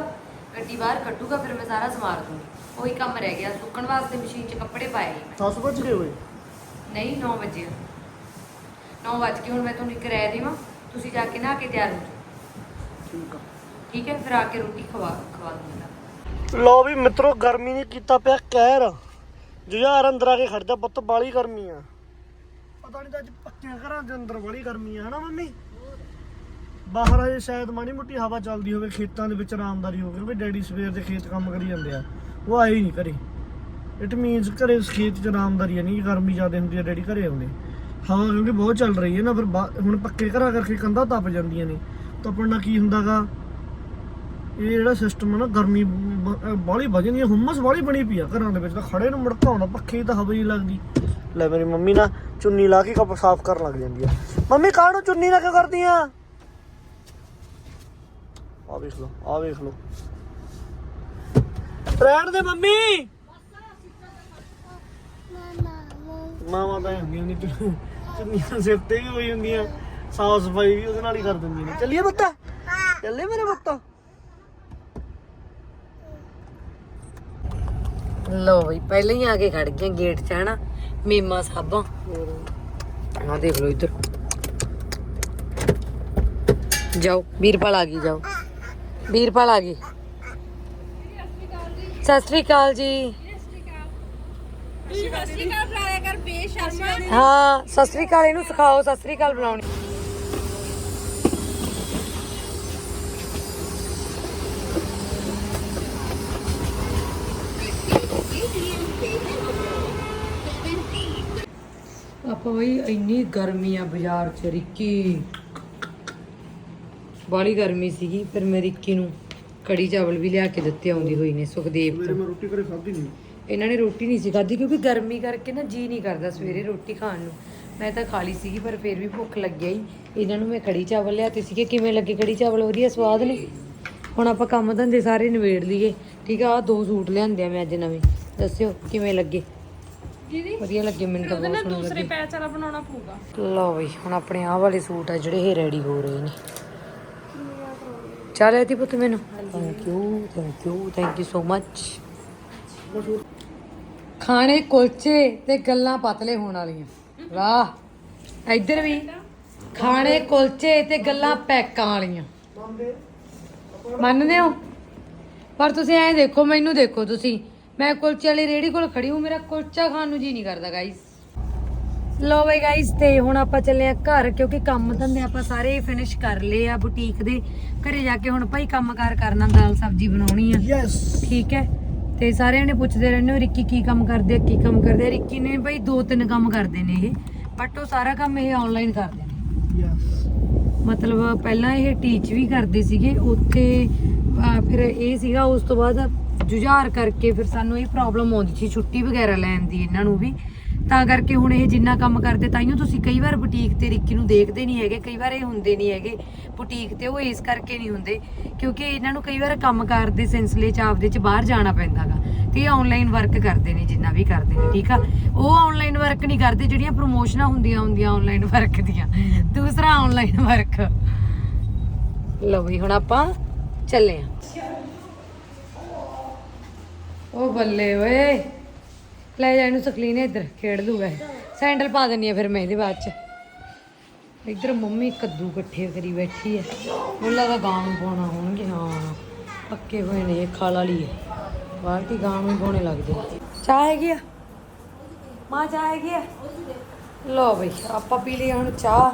ਗੱਡੀ ਬਾਹਰ ਕੱਢੂਗਾ ਫਿਰ ਮੈਂ ਸਾਰਾ ਸਮਾਰ ਦੂੰਗੀ ਉਹੀ ਕੰਮ ਰਹਿ ਗਿਆ ਸੁੱਕਣ ਵਾਸਤੇ ਮਸ਼ੀਨ 'ਚ ਕੱਪੜੇ ਪਾਏ ਸੀ 10 ਵਜ ਗਏ ਹੋਏ ਮੈਂ ਨਹੀਂ 9 ਵਜੇ 9 ਵਜ ਕੇ ਹੁਣ ਮੈਂ ਤੁਹਾਨੂੰ ਇੱਕ ਰਹਿ ਦੇਵਾਂ। ਤੁਸੀਂ ਜਾ ਕੇ ਨਹਾ ਕੇ ਤਿਆਰ ਹੋ ਜਾਓ। ਠੀਕ ਆ। ਠੀਕ ਹੈ ਫਿਰ ਆ ਕੇ ਰੋਟੀ ਖਵਾ ਖਵਾ ਦੂੰਗਾ ਲੋ ਵੀ ਮਿੱਤਰੋ ਗਰਮੀ ਨੇ ਕੀਤਾ ਪਿਆ ਕਹਿਰ। ਜੁਝਾਰ ਅੰਦਰ ਆ ਕੇ ਖੜ ਜਾ ਪੁੱਤ ਬਾਲੀ ਗਰਮੀ ਆ। ਪਤਾ ਨਹੀਂ ਅੱਜ ਪੱਕਿਆਂ ਘਰਾਂ ਦੇ ਅੰਦਰ ਬੜੀ ਗਰਮੀ ਆ, ਹਨਾ ਮੰਮੀ? ਬਾਹਰ ਅਜੇ ਸ਼ਾਇਦ ਮਾੜੀ ਮੋਟੀ ਹਵਾ ਚੱਲਦੀ ਹੋਵੇ, ਖੇਤਾਂ ਦੇ ਵਿੱਚ ਆਰਾਮਦਾਰੀ ਹੋਵੇ, ਕਿਉਂਕਿ ਡੈਡੀ ਸਵੇਰ ਦੇ ਖੇਤ ਕੰਮ ਕਰੀ ਜਾਂਦੇ ਆ। ਉਹ ਆਏ ਹੀ ਨਹੀਂ ਘਰੇ। ਇਟ ਮੀਨਸ ਘਰੇ ਖੇਤ 'ਚ ਆਰਾਮਦਾਰੀ ਨਹੀਂ ਗਰਮੀ ਜ਼ਿਆਦਾ ਹੁੰਦੀ ਹੈ ਡੈਡੀ ਘਰੇ ਆਉਂਦੇ। ਹਵਾ ਕਿਉਂਕਿ ਬਹੁਤ ਚੱਲ ਰਹੀ ਹੈ ਨਾ, ਫਿਰ ਹੁਣ ਪੱਕੇ ਘਰਾਂ ਕਰਕੇ ਕੰਧਾਂ ਤਪ ਜਾਂਦੀਆਂ ਨੇ। ਤਪਣ ਨਾਲ ਕੀ ਹੁੰਦਾਗਾ? ਇਹ ਜਿਹੜਾ ਸਿਸਟਮ ਹੈ ਨਾ, ਗਰਮੀ ਬਾਹਲੀ ਵਧ ਜਾਂਦੀ ਹੈ ਹੁਮਸ ਬਾਹਲੀ ਬਣੀ ਪਈ ਆ ਘਰਾਂ ਦੇ ਵਿੱਚ। ਤਾਂ ਖੜੇ ਨੂੰ ਮੁੜਕਾ ਪੱਖੇ ਤਾਂ ਹਵਾ ਹੀ ਲੱਗਦੀ। ਲੈ ਮੇਰੀ ਮੰਮੀ ਨਾ ਚੁੰਨੀ ਲਾ ਕੇ ਕੱਪ ਸਾਫ਼ ਕਰਨ ਲੱਗ ਜਾਂਦੀ ਆ। ਮੰਮੀ ਕਾਹਨੂੰ ਚੁੰਨੀ ਲਾ ਕੇ ਕਰਦੀ ਆ? ਆ ਵੇਖ ਲਓ ਆ ਵੇਖ ਲਓ। ਰਹਿਣ ਦੇ ਮੰਮੀ। ਮਾਮਾ ਤਾਂ ਹੁੰਦੀਆਂ ਨਹੀਂ ਚੁੰਨੀਆਂ ਸਿਰ ਤੇ ਵੀ ਹੋਈ ਹੁੰਦੀਆਂ, ਸਾਫ਼ ਸਫ਼ਾਈ ਵੀ ਉਹਦੇ ਨਾਲ ਹੀ ਕਰ ਦਿੰਦੀਆਂ ਨੇ। ਚੱਲੀਏ ਬੱਤਾ ਚੱਲੇ ਮੇਰੇ ਬੱਤਾ ਲੋ ਬਈ, ਪਹਿਲਾਂ ਹੀ ਆ ਕੇ ਖੜ ਗਏ ਗੇਟ 'ਚ, ਹਨਾ? ਮੀਮਾ ਸਾਬਾਂ। ਆ ਦੇਖ ਲਓ ਇੱਧਰ। ਜਾਓ ਵੀਰਪਾਲ ਆ ਗਈ ਜਾਓ। ਵੀਰਪਾਲ ਆ ਗਈ। ਸਤਿ ਸ੍ਰੀ ਅਕਾਲ ਜੀ। ਹਾਂ ਸਤਿ ਸ੍ਰੀ ਅਕਾਲ ਇਹਨੂੰ ਸਿਖਾਓ ਸਤਿ ਸ੍ਰੀ ਅਕਾਲ ਬੁਲਾਉਣੀ ਆਪਾਂ ਬਈ ਇੰਨੀ ਗਰਮੀ ਆ ਬਾਜ਼ਾਰ 'ਚ ਰਿੱਕੀ। ਬਾਲੀ ਗਰਮੀ ਸੀਗੀ ਫਿਰ ਮੈਂ ਰਿੱਕੀ ਨੂੰ ਕੜੀ ਚਾਵਲ ਵੀ ਲਿਆ ਕੇ ਦਿੱਤੇ ਆਉਂਦੀ ਹੋਈ ਨੇ ਸੁਖਦੇਵ ਤੋਂ ਮੈਂ ਰੋਟੀ ਘਰੇ ਖਾਧੀ ਨਹੀਂ। ਇਹਨਾਂ ਨੇ ਰੋਟੀ ਨਹੀਂ ਸੀ ਖਾਧੀ ਕਿਉਂਕਿ ਗਰਮੀ ਕਰਕੇ ਨਾ ਜੀ ਨਹੀਂ ਕਰਦਾ ਸਵੇਰੇ ਰੋਟੀ ਖਾਣ ਨੂੰ। ਮੈਂ ਤਾਂ ਖਾ ਲਈ ਸੀਗੀ ਪਰ ਫਿਰ ਵੀ ਭੁੱਖ ਲੱਗਿਆ ਹੀ ਇਹਨਾਂ ਨੂੰ ਮੈਂ ਕੜੀ ਚਾਵਲ ਲਿਆਤੇ ਸੀਗੇ ਕਿਵੇਂ ਲੱਗੇ ਕੜੀ ਚਾਵਲ? ਵਧੀਆ ਸਵਾਦ ਨੇ। ਹੁਣ ਆਪਾਂ ਕੰਮ ਧੰਦੇ ਸਾਰੇ ਨਿਬੇੜ ਲਈਏ। ਠੀਕ ਆ ਆਹ ਦੋ ਸੂਟ ਲਿਆਂਦੇ ਆ ਮੈਂ ਅੱਜ ਨਵੇਂ। ਦੱਸਿਓ ਕਿਵੇਂ ਲੱਗੇ? ਦੀਦੀ ਵਧੀਆ ਲੱਗੇ ਮੈਨੂੰ ਤਾਂ ਬਹੁਤ ਸੋਹਣੇ ਦੂਸਰੇ ਲੱਗੇ। ਪੈਚ ਵਾਲਾ ਬਣਾਉਣਾ ਪਊਗਾ। ਲਓ ਬਈ ਹੁਣ ਆਪਣੇ ਆਹ ਵਾਲੇ ਸੂਟ ਆ ਜਿਹੜੇ ਇਹ ਰੈਡੀ ਹੋ ਰਹੇ ਨੇ। ਚਾਹ ਲੈਤੀ ਪੁੱਤ ਮੈਨੂੰ। Thank you thank you thank you so much ਖਾਣੇ ਕੁਲਚੇ ਤੇ ਗੱਲਾਂ ਪਤਲੇ ਹੋਣ ਵਾਲੀਆਂ। ਵਾਹ ਇੱਧਰ ਵੀ। ਖਾਣੇ ਕੁਲਚੇ ਤੇ ਗੱਲਾਂ ਪੈਕਾਂ ਵਾਲੀਆਂ। ਮੰਨਦੇ ਹੋ? ਪਰ ਤੁਸੀਂ ਐਂ ਦੇਖੋ ਮੈਨੂੰ ਦੇਖੋ ਤੁਸੀਂ। ਮੈਂ ਕੁਲਚੇ ਵਾਲੀ ਰੇੜੀ ਕੋਲ ਖੜੀ ਹੂੰ ਮੇਰਾ ਕੁਲਚਾ ਖਾਣ ਨੂੰ ਜੀ ਨਹੀਂ ਕਰਦਾ ਗਾਈਸ ਲੋ ਬਈ ਗਾਈਸ ਤੇ ਹੁਣ ਆਪਾਂ ਚੱਲੇ ਆ ਘਰ ਕਿਉਂਕਿ ਕੰਮ ਧੰਦੇ ਆਪਾਂ ਸਾਰੇ ਫਿਨਿਸ਼ ਕਰ ਲਏ ਆ ਬੁਟੀਕ ਦੇ। ਘਰੇ ਜਾ ਕੇ ਹੁਣ ਭਾਈ ਕੰਮਕਾਰ ਕਰਨਾ ਦਾਲ ਸਬਜ਼ੀ ਬਣਾਉਣੀ ਆ। ਯੈਸ ਠੀਕ ਹੈ? ਤੇ ਸਾਰਿਆਂ ਨੇ ਪੁੱਛਦੇ ਰਹਿੰਦੇ ਹੋ ਰਿੱਕੀ ਕੀ ਕੰਮ ਕਰਦੇ ਆ ਕੀ ਕੰਮ ਕਰਦੇ ਆ? ਰਿੱਕੀ ਨੇ ਭਾਈ ਦੋ ਤਿੰਨ ਕੰਮ ਕਰਦੇ ਨੇ ਇਹ ਬਟ ਉਹ ਸਾਰਾ ਕੰਮ ਇਹ ਆਨਲਾਈਨ ਕਰਦੇ ਨੇ। ਯੈਸ ਮਤਲਬ ਪਹਿਲਾਂ ਇਹ ਟੀਚ ਵੀ ਕਰਦੇ ਸੀਗੇ ਉੱਥੇ ਫਿਰ ਇਹ ਸੀਗਾ ਉਸ ਤੋਂ ਬਾਅਦ ਜੁਝਾਰ ਕਰਕੇ ਫਿਰ ਸਾਨੂੰ ਇਹ ਪ੍ਰੋਬਲਮ ਆਉਂਦੀ ਸੀ ਛੁੱਟੀ ਵਗੈਰਾ ਲੈਣ ਦੀ ਇਹਨਾਂ ਨੂੰ ਵੀ। ਤਾਂ ਕਰਕੇ ਹੁਣ ਇਹ ਜਿੰਨਾ ਕੰਮ ਕਰਦੇ ਤਾਈਓ ਤੁਸੀਂ ਕਈ ਵਾਰ ਬੁਟੀਕ ਤੇ ਰਿੱਕੀ ਨੂੰ ਦੇਖਦੇ ਨਹੀਂ ਹੈਗੇ, ਕਈ ਵਾਰ ਇਹ ਹੁੰਦੇ ਨਹੀਂ ਹੈਗੇ ਬੁਟੀਕ ਤੇ, ਉਹ ਇਸ ਕਰਕੇ ਨਹੀਂ ਹੁੰਦੇ ਕਿਉਂਕਿ ਇਹਨਾਂ ਨੂੰ ਕਈ ਵਾਰ ਕੰਮ ਕਰਦੇ ਸਿਲਸਿਲੇ ਚ ਆਪਦੇ ਚ ਬਾਹਰ ਜਾਣਾ ਪੈਂਦਾਗਾ ਤੇ ਇਹ ਆਨਲਾਈਨ ਵਰਕ ਕਰਦੇ ਨੇ, ਜਿੰਨਾ ਵੀ ਕਰਦੇ ਨੇ, ਠੀਕ ਆ? ਉਹ ਆਨਲਾਈਨ ਵਰਕ ਨਹੀਂ ਕਰਦੇ, ਜਿਹੜੀਆਂ ਪ੍ਰੋਮੋਸ਼ਨਾਂ ਹੁੰਦੀਆਂ ਹੁੰਦੀਆਂ ਆਨਲਾਈਨ ਵਰਕ ਦੀਆਂ। ਦੂਸਰਾ ਆਨਲਾਈਨ ਵਰਕ ਲਓ ਵੀ ਹੁਣ ਆਪਾਂ ਚੱਲੇ ਆਂ। ਉਹ ਬੱਲੇ ਓਏ। ਲੈ ਜਾ ਇਹਨੂੰ ਸਕਲੀਨ ਇੱਧਰ, ਖੇਡ ਲੂਗਾ ਇਹ। ਸੈਂਡਲ ਪਾ ਦਿੰਨੀ ਆ ਫਿਰ ਮੈਂ ਇਹਦੇ ਬਾਅਦ ਚ। ਇੱਧਰ ਮੰਮੀ ਕੱਦੂ ਇਕੱਠੇ ਕਰੀ ਬੈਠੀ ਐ। ਮੈਨੂੰ ਲੱਗਾ ਗਾਂ ਨੂੰ ਪਾਉਣਾ ਹੋਣਗੇ, ਹਾਂ। ਪੱਕੇ ਹੋਏ ਨੇ, ਇਹ ਖਾਲ ਵਾਲੀ ਹੈ ਬਾਲਟੀ ਗਾਂ ਨੂੰ ਪਾਉਣੇ ਲੱਗਦੇ ਚਾਹ ਹੈਗੀ ਆ? ਮਾਂ, ਚਾਹ ਹੈਗੀ ਆ? ਲੋ ਬਈ, ਆਪਾਂ ਪੀ ਲਈ ਹੁਣ ਚਾਹ।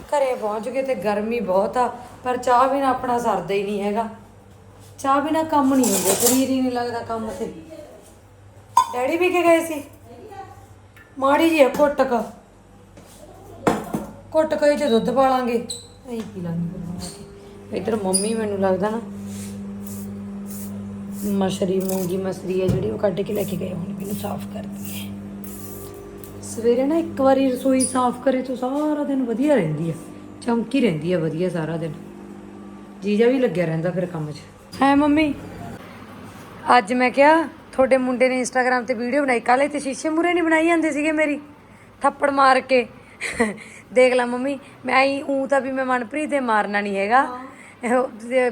ਘਰੇ ਪਹੁੰਚ ਗਏ ਤੇ ਗਰਮੀ ਬਹੁਤ ਆ, ਪਰ ਚਾਹ ਬਿਨਾ ਆਪਣਾ ਸਰਦਾ ਹੀ ਨਹੀਂ ਹੈਗਾ। ਚਾਹ ਬਿਨਾ ਕੰਮ ਨਹੀਂ ਹੁੰਦਾ ਸਰੀਰ ਹੀ ਨਹੀਂ ਲੱਗਦਾ ਕੰਮ ਤੇ। ਡੈਡੀ ਵੀ ਕੇ ਗਏ ਸੀ? ਮਾੜੀ ਜੀ ਘੁੱਟ ਕ ਘੁੱਟ ਕੇ ਚ ਦੁੱਧ ਪਾ ਲਾਂਗੇ। ਅਸੀਂ ਪੀ ਲਾਂਗੇ ਫਿਰ ਇੱਧਰ ਮੰਮੀ ਮੈਨੂੰ ਲੱਗਦਾ ਨਾ, ਮਸ਼ਰੀ, ਮੂੰਗੀ ਮਸਰੀ ਹੈ ਜਿਹੜੀ, ਉਹ ਕੱਢ ਕੇ ਲੈ ਕੇ ਗਏ ਹੁਣ ਮੈਨੂੰ ਸਾਫ਼ ਕਰਦੀ ਹੈ। ਸਵੇਰੇ ਨਾ ਇੱਕ ਵਾਰੀ ਰਸੋਈ ਸਾਫ਼ ਕਰੇ ਤਾਂ ਸਾਰਾ ਦਿਨ ਵਧੀਆ ਰਹਿੰਦੀ ਆ। ਚਮਕੀ ਰਹਿੰਦੀ ਆ ਵਧੀਆ ਸਾਰਾ ਦਿਨ। ਜੀਜਾ ਵੀ ਲੱਗਿਆ ਰਹਿੰਦਾ ਫਿਰ ਕੰਮ 'ਚ। ਹੈ ਮੰਮੀ? ਅੱਜ ਮੈਂ ਕਿਹਾ ਤੁਹਾਡੇ ਮੁੰਡੇ ਨੇ ਇੰਸਟਾਗ੍ਰam ਤੇ ਵੀਡੀਓ ਬਣਾਈ। ਕਾਲੇ ਤੇ ਸ਼ੀਸ਼ੇ ਮੂਰੇ ਨਹੀਂ ਬਣਾਈ ਜਾਂਦੇ ਸੀਗੇ ਮੇਰੀ। ਥੱਪੜ ਮਾਰ ਕੇ। ਦੇਖ ਲਾ ਮੰਮੀ ਮੈਂ ਹੀ ਉਂ ਤਾਂ ਵੀ ਮੈਂ ਮਨਪ੍ਰੀਤ ਦੇ ਮਾਰਨਾ ਨਹੀਂ ਹੈਗਾ।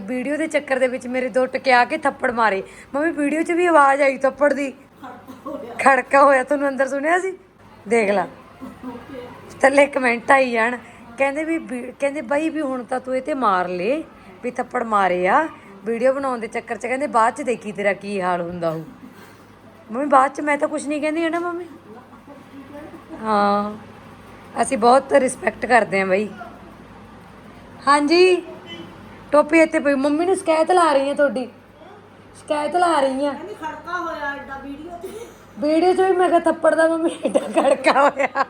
ਵੀਡੀਓ ਦੇ ਚੱਕਰ ਦੇ ਵਿੱਚ ਮੇਰੇ ਦੋ ਟਕਿਆ ਕੇ ਥੱਪੜ ਮਾਰੇ। ਮੰਮੀ ਵੀਡੀਓ 'ਚ ਵੀ ਆਵਾਜ਼ ਆਈ ਥੱਪੜ ਦੀ। ਖੜਕਾ ਹੋਇਆ। ਤੁਹਾਨੂੰ ਅੰਦਰ ਸੁਣਿਆ ਸੀ? ਦੇਖ ਲਾ। ਥੱਲੇ ਕਮੈਂਟ ਆਈ ਜਾਣ। ਕਹਿੰਦੇ ਵੀ- ਕਹਿੰਦੇ ਬਾਈ ਵੀ ਹੁਣ ਤਾਂ ਤੂੰ ਇਹ ਤੇ ਮਾਰ ਲੇ ਵੀ ਥੱਪੜ ਮਾਰੇ ਆ। ਵੀਡੀਓ ਬਣਾਉਣ ਦੇ ਚੱਕਰ 'ਚ ਕਹਿੰਦੇ ਬਾਅਦ 'ਚ ਦੇਖੀ ਤੇਰਾ ਕੀ ਹਾਲ ਹੁੰਦਾ ਹੋ। ਮੰਮੀ ਬਾਅਦ 'ਚ ਮੈਂ ਤਾਂ ਕੁਝ ਨਹੀਂ ਕਹਿੰਦੀ ਹੈ ਨਾ ਮੰਮੀ? ਹਾਂ। ਅਸੀਂ ਬਹੁਤ ਰਿਸਪੈਕਟ ਕਰਦੇ ਹਾਂ ਬਈ। ਹਾਂਜੀ। ਟੋਪੀ ਇੱਥੇ ਪਈ। ਮੰਮੀ ਨੂੰ ਸ਼ਿਕਾਇਤ ਲਾ ਰਹੀ ਹੈ ਤੁਹਾਡੀ। ਸ਼ਿਕਾਇਤ ਲਾ ਰਹੀ ਆ ਕਹਿੰਦੀ ਖੜਕਾ ਹੋਇਆ ਐਡਾ ਵੀਡੀਓ ਤੇ। ਵੀਡੀਓ 'ਚ ਵੀ ਮੈਂ ਕਿਹਾ ਥੱਪੜ ਦਾ ਮੰਮੀ ਏਡਾ ਖੜਕਾ ਹੋਇਆ।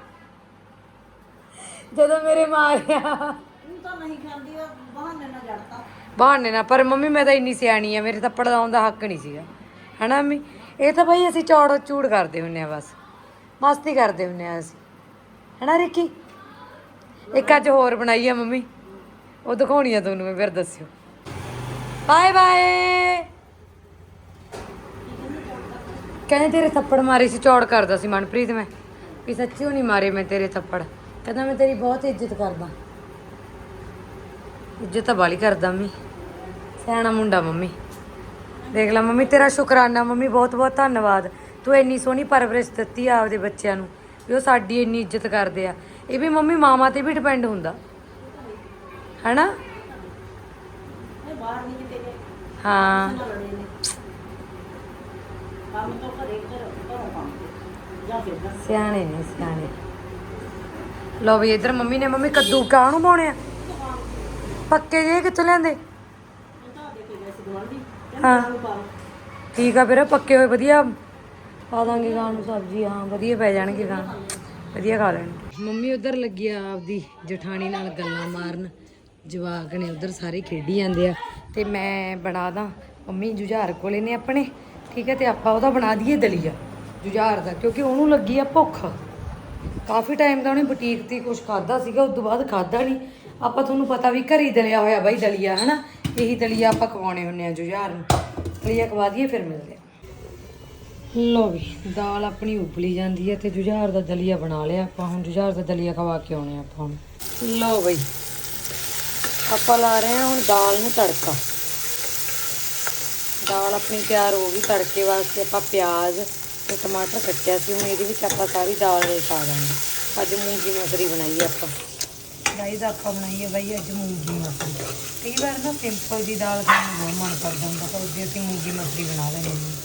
ਜਦੋਂ ਮੇਰੇ ਮਾਰਿਆ। ਤੂੰ ਤਾਂ ਨਹੀਂ ਖਾਂਦੀ ਬਹਾਨੇ ਨਾਲ ਜੜਤਾ। ਬਹਾਨੇ ਨਾ ਪਰ ਮੰਮੀ ਮੈਂ ਤਾਂ ਇੰਨੀ ਸਿਆਣੀ ਆ, ਮੇਰੇ ਥੱਪੜ ਲਾਉਣ ਦਾ ਹੱਕ ਨਹੀਂ ਸੀਗਾ। ਹਨਾ ਮੰਮੀ? ਇਹ ਤਾਂ ਭਾਈ ਅਸੀਂ ਚੌੜ ਚੂੜ ਕਰਦੇ ਹੁੰਨੇ ਆ ਬਸ। ਮਸਤੀ ਕਰਦੇ ਹੁੰਨੇ ਆ ਅਸੀਂ। ਹਨਾ ਰਿੱਕੀ? ਇੱਕ ਅੱਜ ਹੋਰ ਬਣਾਈ ਆ ਮੰਮੀ। ਉਹ ਦਿਖਾਉਣੀ ਆ ਤੁਹਾਨੂੰ ਮੈਂ, ਫਿਰ ਦੱਸਿਓ। Bye bye! ਕਹਿੰਦੇ ਤੇਰੇ ਥੱਪੜ ਮਾਰੇ ਸੀ, ਚੌੜ ਕਰਦਾ ਸੀ ਮਨਪ੍ਰੀਤ ਮੈਂ। ਵੀ ਸੱਚੀ ਨਹੀਂ ਮਾਰੇ ਮੈਂ ਤੇਰੇ ਥੱਪੜ। ਕਹਿੰਦਾ ਮੈਂ ਤੇਰੀ ਬਹੁਤ ਇੱਜ਼ਤ ਕਰਦਾ। ਇੱਜ਼ਤ ਤਾਂ ਬਾਲੀ ਕਰਦਾ ਮੰਮੀ। ਸਿਆਣਾ ਮੁੰਡਾ ਮੰਮੀ। ਦੇਖ ਲੈ ਮੰਮੀ, ਤੇਰਾ ਸ਼ੁਕਰਾਨਾ ਮੰਮੀ, ਬਹੁਤ ਬਹੁਤ ਧੰਨਵਾਦ। ਤੂੰ ਇੰਨੀ ਸੋਹਣੀ ਪਰਵਰਿਸ਼ ਦਿੱਤੀ ਆ ਆਪਦੇ ਬੱਚਿਆਂ ਨੂੰ ਵੀ ਉਹ ਸਾਡੀ ਇੰਨੀ ਇੱਜ਼ਤ ਕਰਦੇ ਆ। ਇਹ ਵੀ ਮੰਮੀ ਮਾਮਾ ਤੇ ਵੀ ਡਿਪੈਂਡ ਹੁੰਦਾ। ਹੈਨਾ? ਇਹ ਹਾਂ। ਸਿਆਣੇ ਨੇ, ਸਿਆਣੇ। ਲੋ ਵੀ ਇਧਰ ਮੰਮੀ ਨੇ ਮੰਮੀ ਕੱਦੂ ਕਾਹਨੂੰ ਪਾਉਣੇ ਆ? ਪੱਕੇ ਜੇ ਕਿੱਥੋਂ ਲਿਆਂਦੇ? ਗਏ ਸੀ ਗਵਾਂਢੀ ਹਾਂ। ਕਹਿੰਦੇ ਪਾ ਲਓ ਠੀਕ ਆ ਫਿਰ ਪੱਕੇ ਹੋਏ ਵਧੀਆ ਪਾ ਦਾਂਗੇ ਗਾਂ ਨੂੰ ਸਬਜ਼ੀ ਹਾਂ ਵਧੀਆ ਪੈ ਜਾਣਗੇ ਗਾਂ ਵਧੀਆ ਖਾ ਲੈਣਗੇ ਮੰਮੀ ਉਧਰ ਲੱਗੀ ਆ ਆਪਦੀ ਜਠਾਣੀ ਨਾਲ ਗੱਲਾਂ ਮਾਰਨ। ਜਵਾਕ ਨੇ ਉਧਰ ਸਾਰੇ ਖੇਡੀ ਜਾਂਦੇ ਆ। ਤੇ ਮੈਂ ਬਣਾ ਦਾਂ। ਮੰਮੀ ਜੁਝਾਰ ਕੋਲੇ ਨੇ ਆਪਣੇ। ਠੀਕ ਹੈ ਤੇ ਆਪਾਂ ਉਹਦਾ ਬਣਾ ਦਈਏ ਦਲੀਆ। ਜੁਝਾਰ ਦਾ ਕਿਉਂਕਿ ਉਹਨੂੰ ਲੱਗੀ ਆ ਭੁੱਖ। ਕਾਫੀ ਟਾਈਮ ਦਾ ਉਹਨੇ ਬੁਟੀਕ ਤੇ ਕੁਝ ਖਾਦਾ ਸੀਗਾ ਉਸ ਤੋਂ ਬਾਅਦ ਖਾਦਾ ਨਹੀਂ ਆਪਾਂ ਤੁਹਾਨੂੰ ਪਤਾ ਵੀ ਘਰੀ ਦਲਿਆ ਹੋਇਆ ਬਾਈ ਦਲੀਆ ਹਨਾ? ਇਹੀ ਦਲੀਆ ਆਪਾਂ ਖਵਾਉਣੇ ਹੁੰਨੇ ਆ ਜੁਝਾਰ ਨੂੰ। ਦਲੀਆ ਖਵਾ ਦਈਏ, ਫਿਰ ਮਿਲਦੇ ਆ ਲੋ ਵੀ, ਦਾਲ ਆਪਣੀ ਉਬਲੀ ਜਾਂਦੀ ਹੈ ਤੇ ਜੁਝਾਰ ਦਾ ਦਲੀਆ ਬਣਾ ਲਿਆ ਆਪਾਂ ਹੁਣ। ਜੁਝਾਰ ਦਾ ਦਲੀਆ ਖਵਾ ਕੇ ਆਉਣੇ ਆਪਾਂ ਹੁਣ। ਲੋ ਬਈ, ਆਪਾਂ ਲਾ ਰਹੇ ਹਾਂ ਹੁਣ ਦਾਲ ਨੂੰ ਤੜਕਾ। ਦਾਲ ਆਪਣੀ ਤਿਆਰ ਹੋ ਗਈ, ਤੜਕੇ ਵਾਸਤੇ ਆਪਾਂ ਪਿਆਜ਼ ਤੇ ਟਮਾਟਰ ਕੱਟਿਆ ਸੀ। ਹੁਣ ਇਹਦੇ ਵਿੱਚ ਆਪਾਂ ਸਾਰੀ ਦਾਲ ਦੇ ਪਾ ਦਾਂਗੇ। ਅੱਜ ਮੂੰਗੀ ਮਸਰੀ ਬਣਾਈ ਆਪਾਂ। ਗਾਈਜ਼ ਆਪਾਂ ਬਣਾਈਏ ਬਾਈ ਅੱਜ ਮੂੰਗੀ ਮਸਰੀ। ਕਈ ਵਾਰ ਨਾ ਸਿੰਪਲ ਦੀ ਦਾਲ ਖਾਣ ਨੂੰ ਬਹੁਤ ਮਨ ਕਰਦਾ ਹੁੰਦਾ ਤਾਂ ਅੱਜ ਅਸੀਂ ਮੂੰਗੀ ਮਸਰੀ ਬਣਾ ਲੈਂਦੇ ਹਾਂ।